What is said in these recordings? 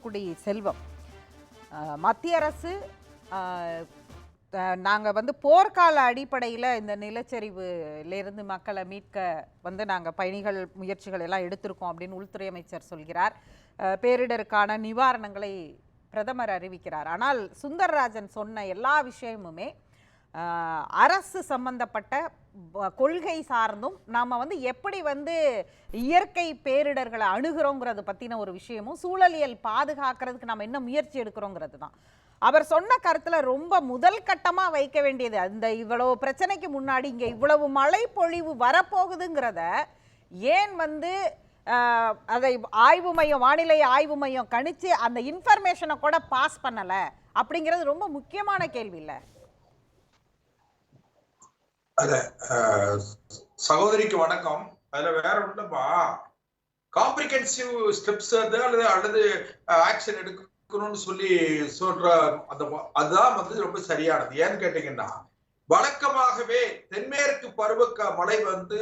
தூத்துக்குடி செல்வம். மத்திய அரசு நாங்கள் வந்து போர்க்கால அடிப்படையில் இந்த நிலச்சரிவுலேருந்து மக்களை மீட்க வந்து நாங்கள் பயணிகள் முயற்சிகள் எல்லாம் எடுத்திருக்கோம் அப்படின்னு உள்துறை அமைச்சர் சொல்கிறார். பேரிடருக்கான நிவாரணங்களை பிரதமர் அறிவிக்கிறார். ஆனால் சுந்தர்ராஜன் சொன்ன எல்லா விஷயமுமே அரசு சம்பந்தப்பட்ட கொள்கை சார்ந்தும் நாம் வந்து எப்படி வந்து இயற்கை பேரிடர்களை அணுகிறோங்கிறத பற்றின ஒரு விஷயமும் சூழலியல் பாதுகாக்கிறதுக்கு நம்ம என்ன முயற்சி எடுக்கிறோங்கிறது தான். அவர் சொன்ன கருத்தில் ரொம்ப முதல் கட்டமாக வைக்க வேண்டியது அந்த இவ்வளவு பிரச்சனைக்கு முன்னாடி இங்கே இவ்வளவு மழை பொழிவு வரப்போகுதுங்கிறத ஏன் வந்து அதை ஆய்வு மையம் வானிலை ஆய்வு மையம் கணித்து அந்த இன்ஃபர்மேஷனை கூட பாஸ் பண்ணலை? அப்படிங்கிறது ரொம்ப முக்கியமான கேள்வி இல்லை. அத சகோதரிக்கு வணக்கம். அதுல வேற ஒண்ணுப்பா? காம்ப்ரிஹென்சிவ் ஸ்டெப்ஸ் அது அல்லது அல்லது ஆக்ஷன் எடுக்கணும்னு சொல்லி சொல்ற அந்த அதுதான் வந்து ரொம்ப சரியானது. ஏன்னு கேட்டீங்கன்னா வழக்கமாகவே தென்மேற்கு பருவக்க மழை வந்து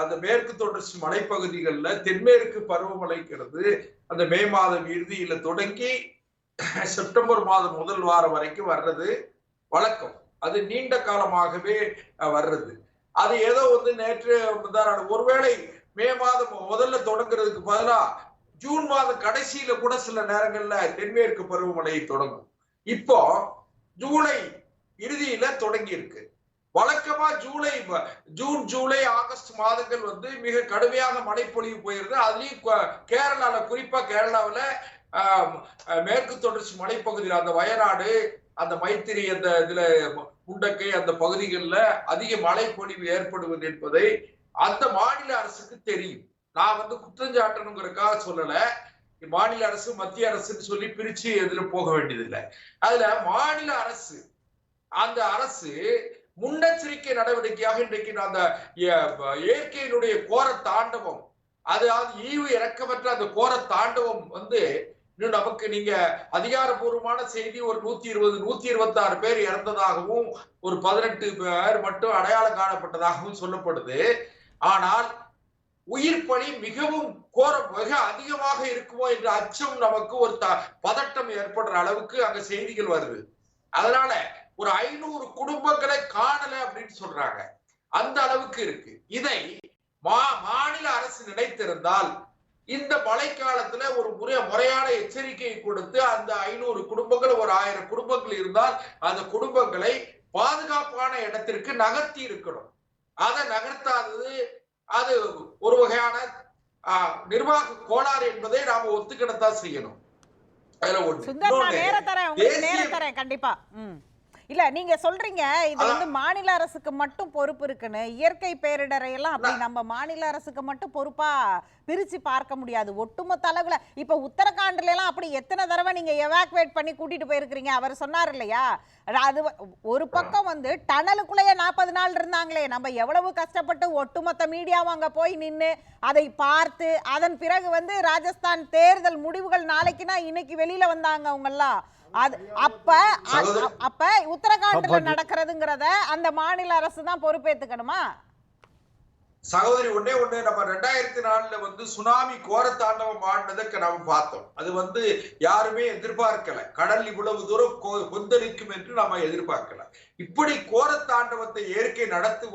அந்த மேற்கு தொடர்ச்சி மலைப்பகுதிகளில் தென்மேற்கு பருவமழைங்கிறது அந்த மே மாதம் இறுதியில தொடங்கி செப்டம்பர் மாதம் முதல் வாரம் வரைக்கும் வர்றது வழக்கம். அது நீண்ட காலமாகவே வர்றது. அது ஏதோ வந்து நேற்று ஒருவேளை மே மாதம் முதல்ல தொடங்குறதுக்கு பதிலா ஜூன் மாதம் கடைசியில கூட சில நேரங்கள்ல தென்மேற்கு பருவமழை தொடங்கும். இப்போ ஜூலை இறுதியில தொடங்கி இருக்கு வழக்கமா ஜூலை ஜூன் ஜூலை ஆகஸ்ட் மாதங்கள் வந்து மிக கடுமையான மழைப்பொழிவு போயிருது. அதுலயும் கேரளால குறிப்பா கேரளாவில மேற்கு தொடர்ச்சி மலைப்பகுதியில் அந்த வயநாடு அந்த மைத்திரி அந்த இதுல முண்டக்கை அந்த பகுதிகளில் அதிக மழை பொழிவு ஏற்படுவது என்பதை அந்த மாநில அரசுக்கு தெரியும். நான் வந்து குற்றஞ்சாட்டணுங்கிறக்காக சொல்லல. மாநில அரசு மத்திய அரசுன்னு சொல்லி பிரிச்சு எதுல போக வேண்டியதில்லை. அதுல மாநில அரசு அந்த அரசு முன்னெச்சரிக்கை நடவடிக்கையாக இன்றைக்கு அந்த இயற்கையினுடைய கோர தாண்டவம் அதாவது ஈவு இறக்கமற்ற அந்த கோர தாண்டவம் வந்து இன்னும் நமக்கு நீங்க அதிகாரப்பூர்வமான செய்தி ஒரு நூத்தி இருபது நூத்தி இருபத்தி ஆறு பேர் இறந்ததாகவும் ஒரு பதினெட்டு பேர் மட்டும் அடையாளம் காணப்பட்டதாகவும் சொல்லப்படுது. ஆனால் உயிர் பலி மிகவும் கோர மிக அதிகமாக இருக்குமோ என்ற அச்சம் நமக்கு ஒரு த- பதட்டம் ஏற்படுற அளவுக்கு அங்க செய்திகள் வருது. அதனால ஒரு ஐநூறு குடும்பங்களை காணல அப்படின்னு சொல்றாங்க. அந்த அளவுக்கு இருக்கு. இதை மா மாநில அரசு நினைத்திருந்தால் இந்த மழைக்காலத்துல ஒரு முறை முறையான எச்சரிக்கையை கொடுத்து அந்த ஐநூறு குடும்பங்கள் ஒரு ஆயிரம் குடும்பங்கள் இருந்தால் அந்த குடும்பங்களை பாதுகாப்பான இடத்திற்கு நகர்த்தி இருக்கணும். அதை நகர்த்தாதது அது ஒரு வகையான நிர்வாக கோளாறு என்பதை நாம ஒத்துக்கிடத்தான் செய்யணும். அதுல கண்டிப்பா. ம். இல்ல நீங்க சொல்றீங்க இது வந்து மாநில அரசுக்கு மட்டும் பொறுப்பு இருக்குன்னு. இயற்கை பேரிடரை எல்லாம் அப்படி நம்ம மாநில அரசுக்கு மட்டும் பொறுப்பா பிரிச்சு பார்க்க முடியாது. ஒட்டுமொத்த அளவுல இப்ப உத்தரகாண்ட்ல எல்லாம் அப்படி எத்தனை தடவை நீங்க எவாக்குவேட் பண்ணி கூட்டிட்டு போயிருக்கிறீங்க? அவர் சொன்னார் இல்லையா? அது ஒரு பக்கம் வந்து டனலுக்குள்ளேயே நாற்பது நாள் இருந்தாங்களே நம்ம எவ்வளவு கஷ்டப்பட்டு ஒட்டுமொத்த மீடியாவும் அங்க போய் நின்னு அதை பார்த்து அதன் பிறகு வந்து ராஜஸ்தான் தேர்தல் முடிவுகள் நாளைக்குன்னா இன்னைக்கு வெளியில வந்தாங்க அவங்கெல்லாம். அது அப்ப அப்ப உத்தரகாண்ட்ல நடக்கிறதுங்கிறத அந்த மாநில அரசு தான் பொறுப்பேத்துக்கணுமா? சகோதரி ஒண்ணே ஒண்ணு நம்ம ரெண்டாயிரத்தி நாலுல வந்து சுனாமி கோர தாண்டவம் ஆடினதை நம்ம பார்த்தோம். அது வந்து யாருமே எதிர்பார்க்கல. கடல் இவ்வளவு தூரம் கொந்தளிக்கும் என்று நம்ம எதிர்பார்க்கல. இப்படி கோர தாண்டவத்தை இயற்கை நடத்து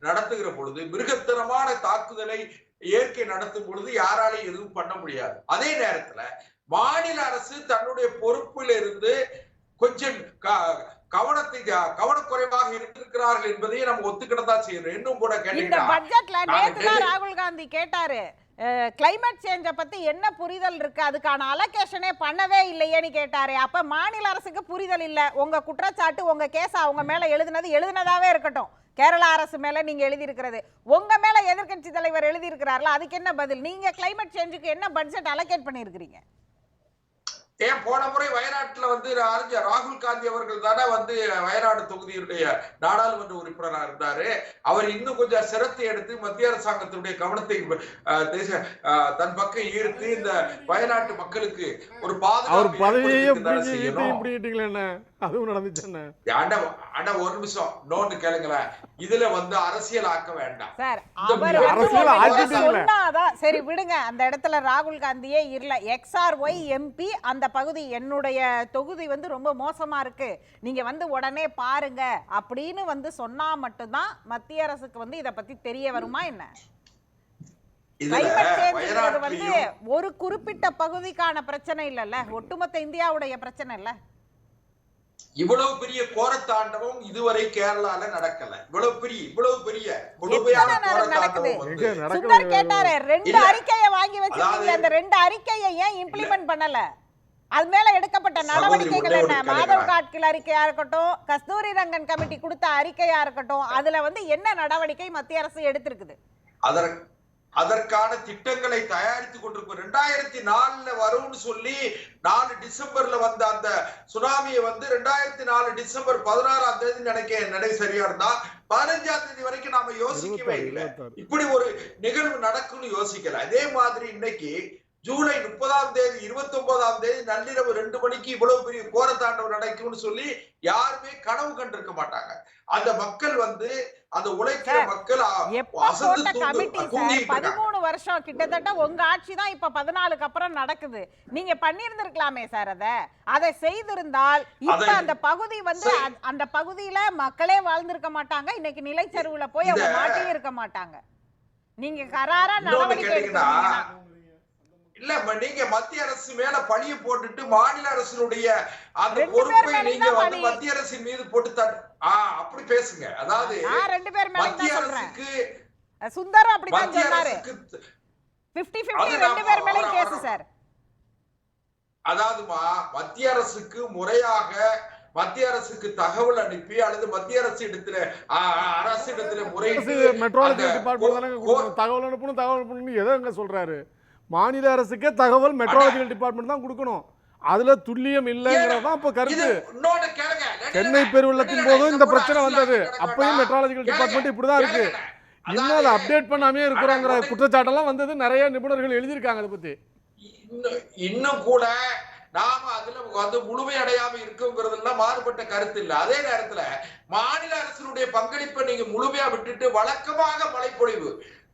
நடத்துகிற பொழுது மிருகத்தனமான தாக்குதலை இயற்கை நடத்தும் பொழுது யாராலையும் எதுவும் பண்ண முடியாது. அதே நேரத்துல மாநில அரசு தன்னுடைய பொறுப்பில் இருந்து கொஞ்சம் க- கவனத்தை கவனக்குறைவாக இருந்திருக்கிறார்கள் என்பதையும் நம்ம ஒத்துக்கிடத்தான் செய்யணும் இன்னும் கூட இந்த பட்ஜெட்ல நேத்து ராகுல் காந்தி கேட்டாரு கிளைமேட் சேஞ்ச பத்தி என்ன புரிதல் இருக்கு? அதுக்கான அலோகேஷனே பண்ணவே இல்லையேன்னு கேட்டாரு. அப்ப மாநில அரசுக்கு புரிதல் இல்ல. உங்க குற்றச்சாட்டு உங்க கேஸ் அவங்க மேல எழுதுனது எழுதுனதாவே இருக்கட்டும். கேரளா அரசு மேல நீங்க எழுதி இருக்கிறது உங்க மேல எதிர்க்கட்சி தலைவர் எழுதி இருக்கிறார்ல அதுக்கு என்ன பதில்? நீங்க கிளைமேட் சேஞ்சுக்கு என்ன பட்ஜெட் அலோகேட் பண்ணிருக்கீங்க ஏன் போன முறை வயநாட்டுல வந்து அறிஞர் ராகுல் காந்தி அவர்கள் தானே வந்து வயநாடு தொகுதியுடைய நாடாளுமன்ற உறுப்பினராக இருந்தாரு. அவர் இன்னும் கொஞ்சம் சிரத்தை எடுத்து மத்திய அரசாங்கத்தினுடைய கவனத்தை தன் பக்கம் ஈர்த்து இந்த வயநாட்டு மக்களுக்கு ஒரு அவர் பாதுகாப்பு ஒரு நிமிஷம். இன்னொன்னு கேளுங்களேன். இதுல வந்து அரசியல் ஆக்க வேண்டாம். சரி விடுங்க. அந்த இடத்துல ராகுல் காந்தியே இல்ல. எக்ஸ்ஆர் ஒய் எம்பி அந்த பகுதி என்னுடைய தொகுதி வந்து ரொம்ப மோசமா இருக்கு. நீங்க வந்து உடனே பாருங்க அப்படின்னு வந்து சொன்னா மட்டும்தான் மத்திய அரசுக்கு வந்து இத பத்தி தெரிய வருமா என்ன? கிளைமேட் வந்து ஒரு குறிப்பிட்ட பகுதிக்கான பிரச்சனை இல்லல்ல? ஒட்டுமொத்த இந்தியாவுடைய பிரச்சனை இல்ல? இவ்வளவு பெரிய கோரத்தாண்டவம் இதுவரை கேரளால நடக்கல. இவ்வளவு பெரிய இவ்வளவு பெரிய கொடுமையான? கோரத்தாண்டவம் கேட்டாரு ரெண்டு. அறிக்கையை வாங்கி வச்சிருக்கீங்க. அந்த ரெண்டு அறிக்கையை ஏன் இம்ப்ளிமெண்ட் பண்ணல? அது மேல எடுக்கப்பட்ட நடவடிக்கைகள் என்ன? மாதவ். காட்கில் அறிக்கையா இருக்கட்டும் கஸ்தூரி ரங்கன் கமிட்டி கொடுத்த அறிக்கையா இருக்கட்டும் அதுல வந்து என்ன நடவடிக்கை மத்திய அரசு எடுத்திருக்குது? அதற் அதற்கான திட்டங்களை தயாரித்து கொண்டிருக்கும் ரெண்டாயிரத்தி நாலுல வரும்னு சொல்லி நாலு டிசம்பர்ல வந்த அந்த சுனாமியை வந்து ரெண்டாயிரத்தி நாலு டிசம்பர் பதினாறாம் தேதி நினைக்க நடை சரியா இருந்தா பதினஞ்சாம் தேதி வரைக்கும் நாம யோசிக்கவே இல்லை. இப்படி ஒரு நிகழ்வு நடக்கும்னு யோசிக்கல. அதே மாதிரி இன்னைக்கு ஜூலை முப்பதாம் தேதி இருபத்தி ஒன்பதாம் தேதி நள்ளிரவு ரெண்டு மணிக்கு இவ்வளவு பெரிய கோரத்தாண்டவம் நடக்கும்னு சொல்லி யாருமே கனவு கண்டிருக்க மாட்டாங்க. அந்த மக்கள் வந்து அந்த உழைக்கிற மக்கள். பதிமூணு வருஷம் கிட்டத்தட்ட உங்க ஆட்சி தான் இப்ப பதினாலுக்கு அப்புறம் நடக்குது. நீங்க பண்ணியிருந்திருக்கலாமே சார் அத? அதை செய்திருந்தால் இப்ப அந்த பகுதி வந்து அந்த பகுதியில மக்களே வாழ்ந்திருக்க மாட்டாங்க. இன்னைக்கு நிலைச்சரிவுல போய் அவங்க இத- மாட்டி இருக்க மாட்டாங்க. நீங்க கராரா நடவடிக்கை இல்ல நீங்க மத்திய அரசு மேல பழிய போட்டுட்டு மாநில அரசினுடைய அந்த பொறுப்பை நீங்க வந்து. மத்திய அரசின் மீது போட்டு தட் ஆ அப்படி பேசுங்க. அதாவது ரெண்டு பேர் மத்திய தான் சொல்றேன். அரசுக்கு சுந்தரம் அப்படிதான் மத்திய சொன்னாரு. அரசுக்கு 50 50 அது ரெண்டு நான் பேர் மேலயும் அவர- கேஸ் அவர- சார். அதாவதுமா மத்திய அரசுக்கு முறையாக மத்திய அரசுக்கு தகவல் அனுப்பி அல்லது மத்திய அரசு இடத்துல அரசு இடத்துல முறையிட்டு தகவல் அனுப்பணும் தகவல் அனுப்பணும் எதை எங்க சொல்றாரு? மாநில அரசுக்கே தகவல் மெட்ரோலஜிக்கல் டிபார்ட்மெண்ட் தான் கொடுக்கணும். அதுல துல்லியம் இல்லைங்கிறது தான் இப்ப கருத்து. சென்னை பெருவெள்ளத்தின் போதும் இந்த பிரச்சனை வந்தது. அப்பயும். மெட்ராலஜிக்கல் டிபார்ட்மெண்ட் இப்படிதான் இருக்கு. இன்னும் அதை அப்டேட் பண்ணாமே இருக்கிறாங்கிற குற்றச்சாட்டெல்லாம் வந்தது. நிறைய நிபுணர்கள் எழுதியிருக்காங்க அதை பத்தி. இன்னும் கூட நாம அதுல வந்து முழுமையடையாம இருக்குங்கிறதுல மாறுபட்ட கருத்து இல்ல. அதே நேரத்துல மாநில அரசினுடைய பங்களிப்பை நீங்க முழுமையா விட்டுட்டு வழக்கமாக மழைப்பொழிவு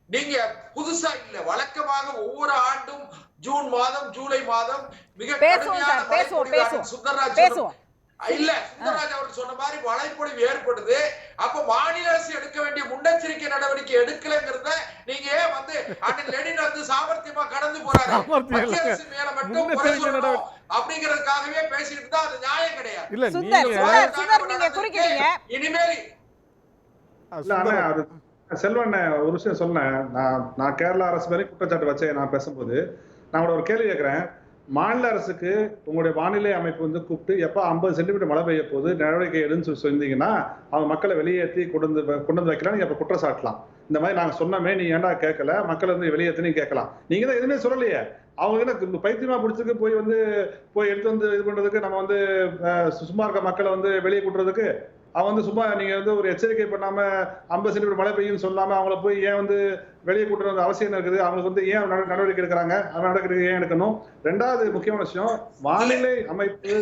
நீங்க புதுசா இல்ல வழக்கமாக ஒவ்வொரு ஆண்டும் ஜூன் மாதம் ஜூலை மாதம் மிக கடுமையான. சுந்தரராஜ் இல்ல சுந்தரராஜ் அவர் சொன்ன மாதிரி மழைப்பொழிவு ஏற்படுது அப்ப மாநில அரசு எடுக்க வேண்டிய முன்னெச்சரிக்கை நடவடிக்கை எடுக்கலங்கிறத நீங்க ஏன் வந்து அண்ணன் லெனின் வந்து சாமர்த்தியமா கடந்து போறாரு மத்திய. அரசு மேல மட்டும். அப்படிங்கறதுக்காகவே பேசிட்டு தான் அது நியாயம் கிடையாது. இனிமேல் செல்வன் ஒரு விஷயம் சொன்னேன் நான் நான் கேரளா அரசு மேலே குற்றச்சாட்டு வச்சேன் நான் பேசும்போது. நான் உங்களோட ஒரு கேள்வி கேட்குறேன். மாநில அரசுக்கு உங்களுடைய வானிலை அமைப்பு வந்து கூப்பிட்டு எப்போ ஐம்பது சென்டிமீட்டர் மழை பெய்ய போது நடவடிக்கை எடுன்னு சொல்லி சொன்னீங்கன்னா அவங்க மக்களை வெளியேற்றி கொண்டு வந்து கொண்டு வந்து வைக்கலாம் நீங்கள் அப்போ குற்றம் சாட்டலாம் இந்த மாதிரி நாங்கள் சொன்னோமே நீ ஏன்டா கேட்கல? மக்கள் வந்து வெளியேற்றினு கேட்கலாம். நீங்க தான் எதுவுமே சொல்லலையே. அவங்க என்ன இந்த பைத்தியமா பிடிச்சதுக்கு போய் வந்து போய் எடுத்து வந்து இது பண்றதுக்கு நம்ம வந்து சும்மா இருக்க மக்களை வந்து வெளியே கூட்டுறதுக்கு? அவன் வந்து சும்மா நீங்க வந்து ஒரு எச்சரிக்கை பண்ணாம ஐம்பது சென்டிமீட்டர் மழை பெய்யும்னு சொல்லாம அவங்கள போய் ஏன் வந்து வெளியே கூட்டுற வந்து அவசியம் இருக்குது? அவங்களுக்கு வந்து ஏன் நடவடிக்கை எடுக்கிறாங்க? அந்த நடவடிக்கை ஏன் எடுக்கணும்? ரெண்டாவது முக்கியமான விஷயம் வானிலை அமைப்பு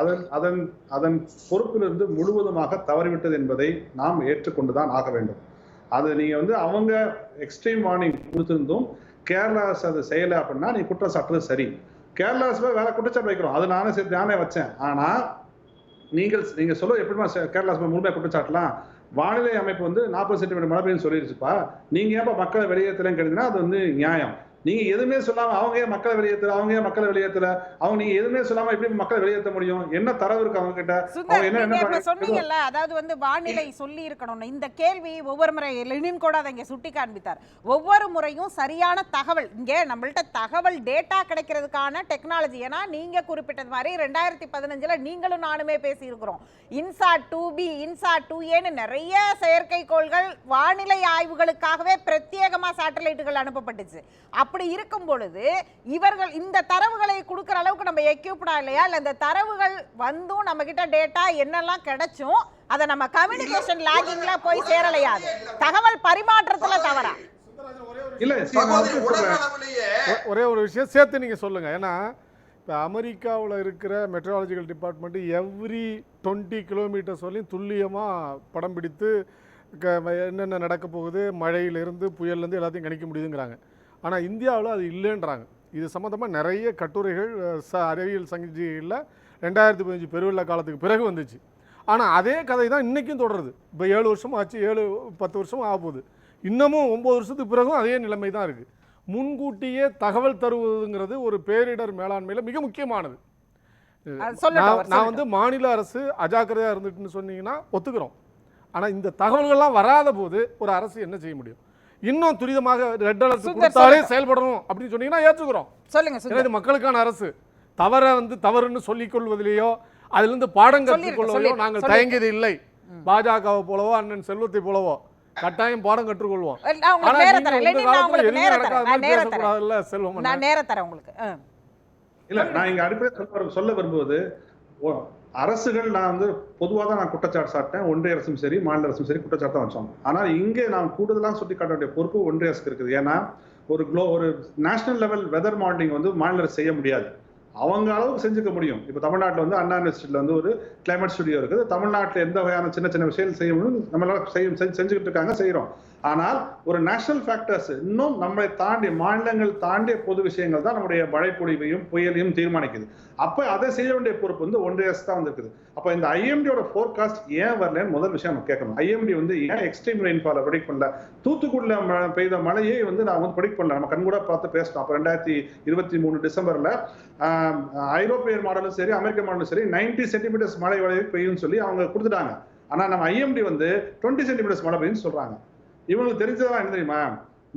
அதன் அதன் அதன் பொறுப்பிலிருந்து முழுவதுமாக தவறிவிட்டது என்பதை நாம் ஏற்றுக்கொண்டுதான் ஆக வேண்டும். அது நீங்க வந்து அவங்க எக்ஸ்ட்ரீம் வார்னிங் கொடுத்திருந்தும் கேரளாஸ் அது செய்யலை அப்படின்னா நீ குற்றம் சாட்டுறது சரி. கேரளாஸ் வேற குற்றச்சாட்டு வைக்கிறோம் அது நானே சரி நானே வச்சேன். ஆனா நீங்கள் நீங்க சொல்ல எப்படிமா கேரளா அரசு குற்றச்சாட்டலாம் வானிலை அமைப்பு வந்து நாற்பது சென்டிமீட்டர் மழை பெய்யும் சொல்லிருச்சுப்பா. நீங்க ஏன்பா மக்களை வெளியேற்றலன்னு கேட்டீங்கன்னா அது வந்து நியாயம். நீங்க எதுவுமே சொல்லாம அவங்க ஏன் மக்களை வெளியேற்றல அவங்க ஏன் மக்களை வெளியேற்றல அவங்க நீங்க எதுவுமே சொல்லாம எப்படி மக்களை வெளியேற்ற முடியும்? என்ன தரவு இருக்கு அவங்க கிட்ட அவங்க என்ன என்ன சொன்னீங்கல்ல அதாவது வந்து வானிலை சொல்லி இருக்கணும்னு இந்த கேள்வி ஒவ்வொரு முறை லெனின் கூட அதை இங்க சுட்டி காண்பித்தார். ஒவ்வொரு முறையும் சரியான தகவல் இங்க நம்மள்ட்ட தகவல் டேட்டா கிடைக்கிறதுக்கான டெக்னாலஜி ஏன்னா நீங்க குறிப்பிட்டது மாதிரி ரெண்டாயிரத்தி பதினஞ்சுல நீங்களும் நானுமே பேசியிருக்கிறோம். INSAT two B INSAT two ஏன்னு நிறைய செயற்கைக்கோள்கள் வானிலை ஆய்வுகளுக்காகவே பிரத்யேகமா சேட்டலைட்டுகள் அனுப்பப்பட்டுச்சு. அப்படி அப்படி இருக்கும் பொழுது இவர்கள் இந்த தரவுகளை கொடுக்குற அளவுக்கு நம்ம எக்யூப்டா இல்லையா? இல்ல இந்த தரவுகள் வந்தும் நம்ம கிட்ட டேட்டா என்னெல்லாம் கிடைச்சும் அதை நம்ம கம்யூனிகேஷன் லாகிங்ல போய் சேரலையா அது தகவல் பரிமாற்றத்துல தவறா? இல்ல ஒரே ஒரு விஷயம் சேர்த்து நீங்கள் சொல்லுங்கள் ஏன்னா இப்போ அமெரிக்காவில் இருக்கிற meteorological department every twenty kilometers வரையும் துல்லியமாக படம் பிடித்து க என்னென்ன நடக்க போகுது மழையிலேருந்து புயல்லேருந்து எல்லாத்தையும் கணிக்க முடியுதுங்கிறாங்க. ஆனால் இந்தியாவில் அது இல்லைன்றாங்க. இது சம்மந்தமாக நிறைய கட்டுரைகள் ச அறிவியல் சங்கிகளில் ரெண்டாயிரத்தி பதினஞ்சு பெருவெள்ள காலத்துக்கு பிறகு வந்துச்சு. ஆனால் அதே கதை தான் இன்றைக்கும் தொடருது. இப்போ ஏழு வருஷம் ஆச்சு ஏழு பத்து வருஷம் ஆக போகுது. இன்னமும் ஒம்பது வருஷத்துக்கு பிறகும் அதே நிலைமை தான் இருக்குது முன்கூட்டியே தகவல் தருவதுங்கிறது ஒரு பேரிடர் மேலாண்மையில் மிக முக்கியமானது. நான். வந்து மாநில அரசு அஜாக்கிரதையாக இருந்துட்டுன்னு சொன்னீங்கன்னா ஒத்துக்கிறோம். ஆனால் இந்த தகவல்கள்லாம் வராத போது ஒரு அரசு என்ன செய்ய முடியும்? இன்னும் துரிதமாக ரெட் அலர்ட் கொடுத்தாலே. செயல்படணும் அப்படின்னு சொன்னீங்கன்னா ஏற்றுக்கிறோம் சொல்லுங்க இது மக்களுக்கான அரசு தவறை வந்து தவறுன்னு சொல்லிக் கொள்வதிலேயோ அதிலிருந்து பாடம் கற்றுக்கொள்வதிலோ நாங்கள். தயங்கியது இல்லை பாஜகவை போலவோ அண்ணன் செல்வத்தை போலவோ கட்டாயம் பாடம் கற்றுக்கொள்வோம் செல்வம். நான் நேரம் தரேன் உங்களுக்கு. இல்ல நான் இங்க அடிப்படை சொல்ல வரும்- சொல்ல விரும்புவது ஓ, அரசுகள் நான் வந்து பொதுவாக தான் நான் குற்றச்சாட்டு சாட்டேன் ஒன்றிய அரசும் சரி மாநில அரசும் சரி குற்றச்சாட்டு தான் வச்சோம் ஆனால் இங்கே நான் கூடுதலாக சுட்டி காட்ட வேண்டிய பொறுப்பு ஒன்றிய அரசுக்கு இருக்குது. ஏன்னா ஒரு குளோ ஒரு நேஷனல் லெவல் வெதர் மாடலிங் வந்து மாநில அரசு செய்ய முடியாது. அவங்க அளவுக்கு செஞ்சுக்க முடியும். இப்போ தமிழ்நாட்டில் வந்து அண்ணா யூனிவர்சிட்டியில் வந்து ஒரு கிளைமேட் ஸ்டுடியோ இருக்குது. தமிழ்நாட்டில் எந்த வகையான சின்ன சின்ன விஷயங்கள் செய்ய முடியும்? நம்மளால செய்ய செஞ்சு- செஞ்சுக்கிட்டு இருக்காங்க செய்கிறோம் ஆனால் ஒரு நேஷனல் ஃபேக்டர்ஸ் இன்னும் நம்மளை தாண்டி மாநிலங்கள் தாண்டிய பொது விஷயங்கள் தான் நம்முடைய மழைப்பொழிவையும் புயலையும் தீர்மானிக்குது. அப்போ அதை செய்ய வேண்டிய பொறுப்பு வந்து ஒன்றிய அரசு தான் வந்திருக்குது. அப்போ இந்த ஐஎம்டியோட ஃபோர்காஸ்ட் ஏன் வரலன்னு முதல் விஷயம் நம்ம கேட்கணும். ஐஎம்டி வந்து ஏன் எக்ஸ்ட்ரீம் ரெயின்ஃபாலை ப்ரெடிக் பண்ணல? தூத்துக்குடியில் பெய்த மழையை வந்து நான் வந்து ப்ரெடிக் பண்ணல. நம்ம கண்கூட பார்த்து பேசணும். அப்போ ரெண்டாயிரத்தி இருபத்தி மூணு டிசம்பரில் ஐரோப்பிய மாடலும் சரி அமெரிக்க மாடலும் சரி 90 சென்டிமீட்டர்ஸ் மழை வரை பெய்யும்னு சொல்லி அவங்க கொடுத்துட்டாங்க. ஆனால் நம்ம ஐஎம்டி வந்து 20 சென்டிமீட்டர்ஸ் மழை பெய்யும்னு சொல்கிறாங்க இவங்களுக்கு தெரிஞ்சதெல்லாம் என்ன தெரியுமா?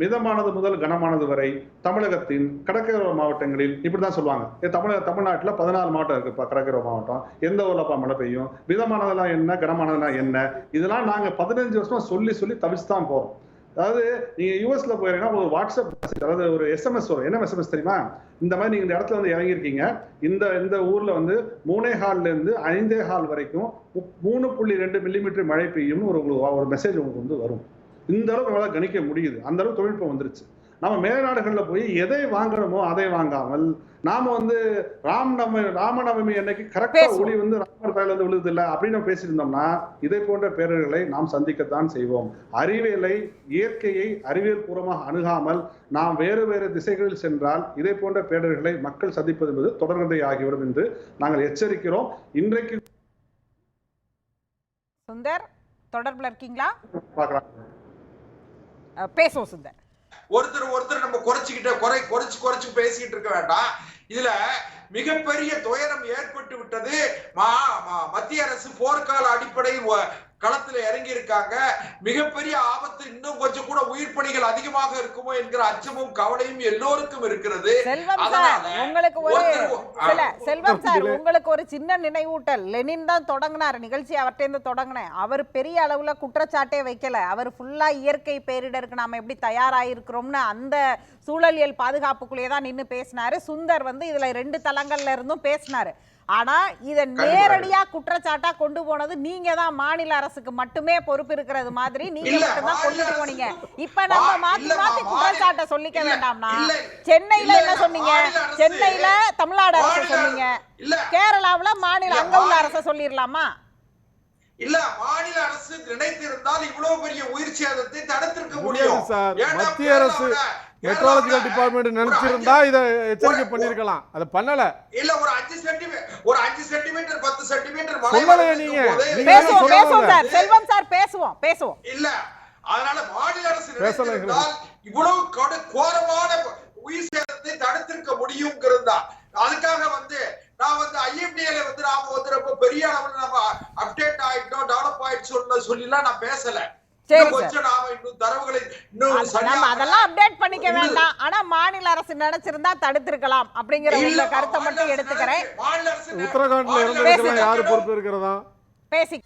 மிதமானது முதல் கனமானது வரை தமிழகத்தின் கடற்கரை மாவட்டங்களில் இப்படிதான் சொல்லுவாங்க. தமிழக தமிழ்நாட்டில் பதினாலு மாவட்டம் இருக்குப்பா கடற்கரை மாவட்டம். எந்த ஊர்லப்பா மழை பெய்யும்? மிதமானதெல்லாம் என்ன கனமானதெல்லாம் என்ன? இதெல்லாம் நாங்கள் பதினஞ்சு வருஷமா சொல்லி சொல்லி தவிச்சு தான் போறோம். அதாவது நீங்க யூஎஸ்ல போயிருங்கன்னா ஒரு வாட்ஸ்அப் அதாவது ஒரு எஸ்எம்எஸ் வரும். என்ன எஸ்எம்எஸ் தெரியுமா? இந்த மாதிரி நீங்க இந்த இடத்துல வந்து இறங்கியிருக்கீங்க. இந்த இந்த ஊர்ல வந்து மூணே ஹால்ல இருந்து ஐந்தே ஹால் வரைக்கும் மூணு புள்ளி ரெண்டு மில்லிமீட்டர் மழை பெய்யும்னு ஒரு உங்களுக்கு ஒரு மெசேஜ் உங்களுக்கு வந்து வரும். இந்த அளவுக்கு நம்மளால கணிக்க முடியுது. அந்த அளவுக்கு தொழில்நுட்பம் வந்துருச்சு. நம்ம மேல்நாடுகள்ல போய் எதை வாங்கணுமோ அதை வாங்காமல் நாம வந்து ராம் நவமி ராமநவமி அன்னைக்கு கரெக்டா. ஒளி வந்து ராமர் தலையில வந்து விழுது இல்ல அப்படின்னு நம்ம பேசியிருந்தோம்னா இதை போன்ற பேரர்களை நாம் சந்திக்கத்தான் செய்வோம். அறிவியலை இயற்கையை அறிவியல் பூர்வமாக அணுகாமல் நாம் வேறு வேறு திசைகளில் சென்றால் இதை போன்ற பேரர்களை மக்கள் சந்திப்பது என்பது தொடர்கதை ஆகிவிடும் என்று நாங்கள் எச்சரிக்கிறோம். இன்றைக்கு சுந்தர் தொடர்புல இருக்கீங்களா? பார்க்கலாம். பேசுவோம் சுந்தர் ஒருத்தர் ஒருத்தர் நம்ம குறைச்சிக்கிட்ட குறை குறைச்சு குறைச்சு பேசிக்கிட்டு இருக்க வேண்டாம். இதுல மிகப்பெரிய துயரம் ஏற்பட்டு விட்டது மா- மா- மத்திய அரசு போர்க்கால அடிப்படையில் களத்துல இறங்கி இருக்காங்க மிகப்பெரிய ஆபத்து இன்னும் கொஞ்சம் கூட உயிர் பணிகள் அதிகமாக இருக்குமோ என்கிற அச்சமும் கவலையும் எல்லோருக்கும் இருக்கிறது. செல்வம் சார் அதனால உங்களுக்கு ஒரு செல்வம் சார் உங்களுக்கு ஒரு சின்ன நினைவூட்டல். லெனின் தான் தொடங்கினார் நிகழ்ச்சி அவர்கிட்ட இருந்து தொடங்கினேன். அவர் பெரிய அளவுல குற்றச்சாட்டே வைக்கல. அவர் ஃபுல்லா இயற்கை பேரிடருக்கு நாம எப்படி தயாராயிருக்கிறோம்னு அந்த சூழலியல் பாதுகாப்புக்குள்ளேயே தான் நின்னு பேசினாரு. சுந்தர் வந்து இதுல ரெண்டு தளங்கள்ல இருந்தும் பேசினாரு. ஆனா இத நேரடியா குற்றச்சாட்டா கொண்டு போனது நீங்க தான். மாநில அரசுக்கு மட்டுமே பொறுப்பு இருக்கிறது மாதிரி நீங்க இல்ல, மட்டும் தான் மாநில கொண்டுட்டு போனீங்க. இப்ப நம்ம மா- மாத்தி குற்றச்சாட்டை சொல்லிக்க வேண்டாம்னா. சென்னையில என்ன சொன்னீங்க? சென்னையில தமிழ்நாடு அரசு சொன்னீங்க. கேரளாவுல மாநில அங்க உள்ள அரச சொல்லிரலாமா? இல்ல மாநில அரசு நினைத்திருந்தால் இவ்வளவு பெரிய உயிர் சேதத்தை தடுத்திருக்க முடியும். சார் மத்திய அரசு மெட்ரோலஜிக்கல் டிபார்ட்மெண்ட் ஒரு நினைச்சிருந்தா இதை எச்சரிக்கை பண்ணிருக்கலாம். அதை பண்ணல. இல்ல ஒரு அஞ்சு சென்டிமீட்டர் ஒரு அஞ்சு சென்டிமீட்டர் பத்து சென்டிமீட்டர் மழை நீங்க. பேசுவோம். பேசுவோம் சார். செல்வம் சார் பேசுவோம் பேசுவோம். இல்ல அதனால மாநில அரசு நினைத்திருந்தால் இவ்வளவு கொடு கோரமான உயிர் சேதத்தை தடுத்திருக்க முடியுங்கிறது அதுக்காக வந்து நான் வந்து ஐஎம்டிஏல வந்து நாம வந்து ரொம்ப பெரிய அளவுல நம்ம அப்டேட் ஆயிட்டோம் டெவலப் ஆயிடுச்சோம்னு சொல்லிலாம் நான் பேசல சரி இன்னும் சார் கொஞ்சம் நாம இன்னும் தரவுகளை அது- சரியா நம்ம அதெல்லாம் அப்டேட் பண்ணிக்க. வேண்டாம். ஆனா மாநில அரசு நினைச்சிருந்தா தடுத்திருக்கலாம் அப்படிங்கிற உங்க கருத்தை மட்டும் எடுத்துக்கிறேன். உத்தரகாண்ட்ல அரசு யாரு. பொறுப்பு இருக்கிறதா? பேசி